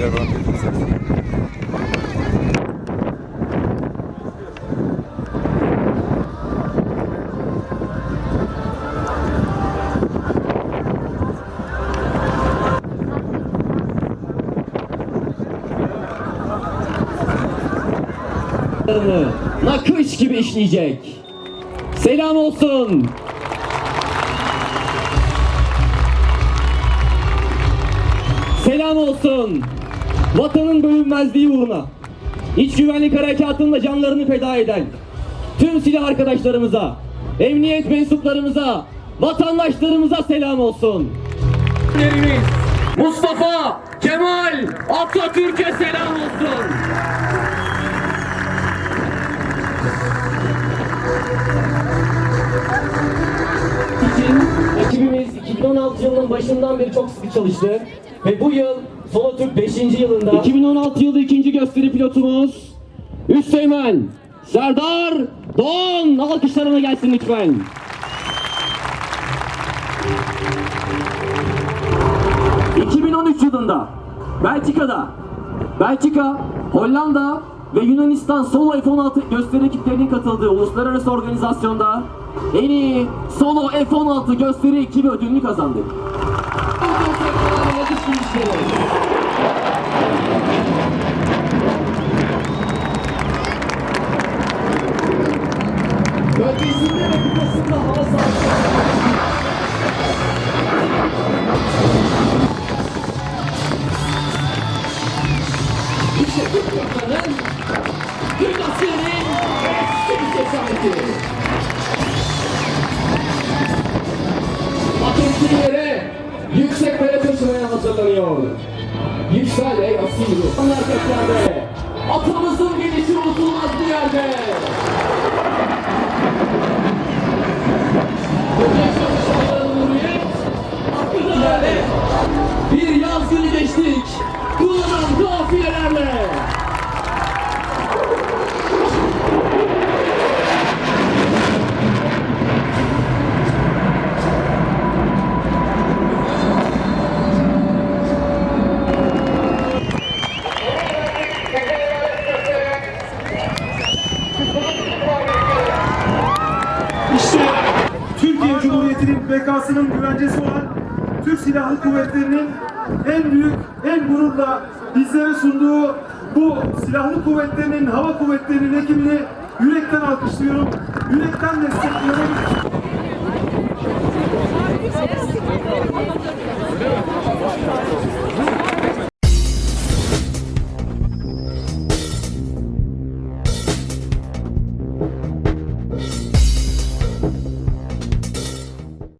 şeyler dedim nakış gibi işleyecek. Selam olsun. Selam olsun. Vatanın bölünmezliği uğruna. İç güvenlik harekatında canlarını feda eden tüm silah arkadaşlarımıza, emniyet mensuplarımıza, vatandaşlarımıza selam olsun. Mustafa Kemal Atatürk'e selam olsun. ekibimiz 2016 yılının başından beri çok sıkı çalıştı. Ve bu yıl Solo Türk 5. yılında 2016 yılı ikinci gösteri pilotumuz Üsteğmen Serdar Doğan alkışlarına gelsin lütfen. ...2013 yılında Belçika'da Belçika, Hollanda ve Yunanistan solo F-16 gösteri ekiplerinin katıldığı uluslararası organizasyonda en iyi solo F-16 gösteri ekibi ödülünü kazandık. Bölgesinde ve kıtasında hava sahası İşte Türk yurtlarının, Türk askerinin seni cesameti. Ateşlilere yükseklere taşımaya hazırlanıyor. Yüksel ey asil ruh. Onlar göklerde, Bir yaz günü geçtik, kullanan kafiyelerle. İşte Türkiye Cumhuriyeti'nin bekasının güvencesi olan Türk Silahlı Kuvvetleri'nin en büyük, en gururla bizlere sunduğu bu silahlı kuvvetlerinin, hava kuvvetlerinin ekibini yürekten alkışlıyorum, yürekten destekliyorum.